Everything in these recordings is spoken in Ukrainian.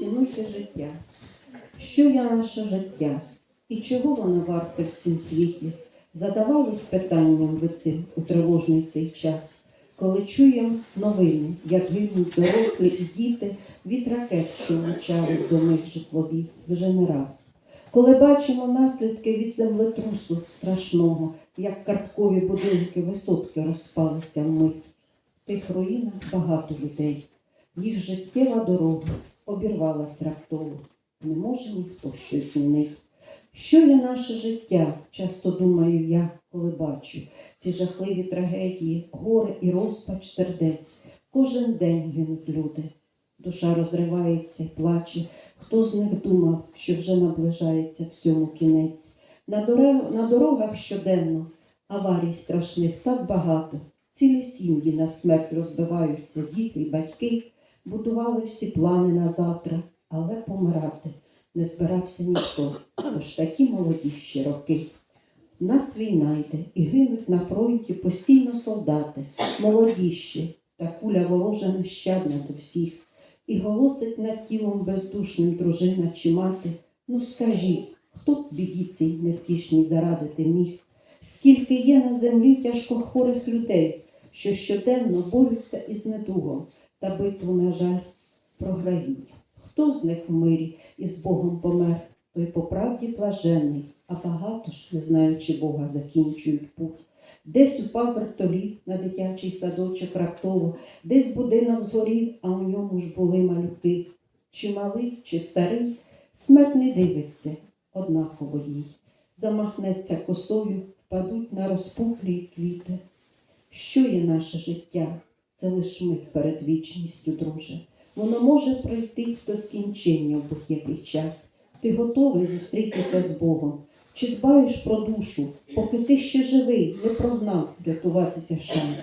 цінуйте життя. Що є наше життя і чого воно варте в цім світі? Задавались питанням ви цим у тривожний цей час, коли чуємо новини, як гинуть дорослі і діти від ракет, що влучають до них житлові вже не раз. Коли бачимо наслідки від землетрусу страшного, як карткові будинки висотки розпалися. В тих руїнах багато людей. Їх життєва дорога обірвалась раптово. Не може ніхто щось змінити. Що є наше життя? Часто думаю я, коли бачу ці жахливі трагедії, горе і розпач сердець. Кожен день гинуть люди. Душа розривається, плаче. Хто з них думав, що вже наближається всьому кінець? На, доре- на дорогах щоденно аварій страшних так багато. Цілі сім'ї на смерть розбиваються, діти батьки будували всі плани на завтра, але помирати не збирався ніхто, бо ж такі молоді ще роки. Нас війна йде і гинуть на фронті постійно солдати, молоді ще, та куля ворожа нещадна до всіх. І голосить над тілом бездушним дружина чи мати. Ну скажіть, хто б біді цій невтішній зарадити міг? Скільки є на землі тяжкохворих людей, що щоденно борються із недугом та битву, на жаль, програють. Хто з них в мирі із Богом помер, той по правді блаженний, а багато ж, не знаючи Бога, закінчують путь. Десь упав вертоліт на дитячий садочок раптово, десь будинок згорів, а у ньому ж були малюки. Чи малий, чи старий, смерть не дивиться, однаково їй. Замахнеться косою, впадуть на розпухлі квіти. Що є наше життя? Це лиш мить перед вічністю, друже. Воно може пройти до скінчення в будь-який час. Ти готовий зустрітися з Богом. Чи дбаєш про душу, поки ти ще живий, не прогнав рятуватися шанс.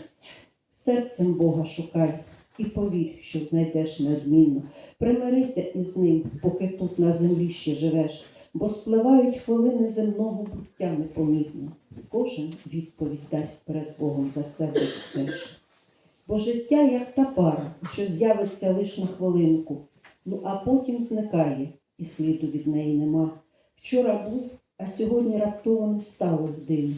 Серцем Бога шукай і повір, що знайдеш неодмінно. Примирися із ним, поки тут на землі ще живеш, бо спливають хвилини земного буття непомітно. Кожен відповідь дасть перед Богом за себе теж. Бо життя як та пара, що з'явиться лиш на хвилинку, ну а потім зникає, і сліду від неї нема. Вчора був, а сьогодні раптово не стало людини.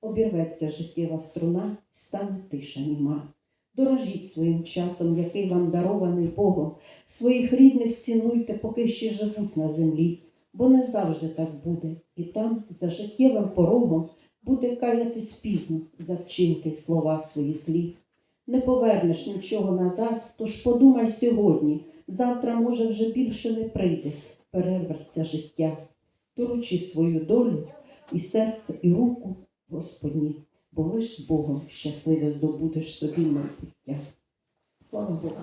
Обірветься життєва струна, стане тиша німа. Дорожіть своїм часом, який вам дарований Богом. Своїх рідних цінуйте, поки ще живуть на землі, бо не завжди так буде, і там, за життєвим порогом, буде каятись пізно за вчинки слова свої злі. Не повернеш нічого назад, тож подумай сьогодні, завтра, може, вже більше не прийде, переверться життя. Доручи свою долю і серце, і руку Господні, бо лиш Богом щасливо здобудеш собі майбуття. Слава Богу.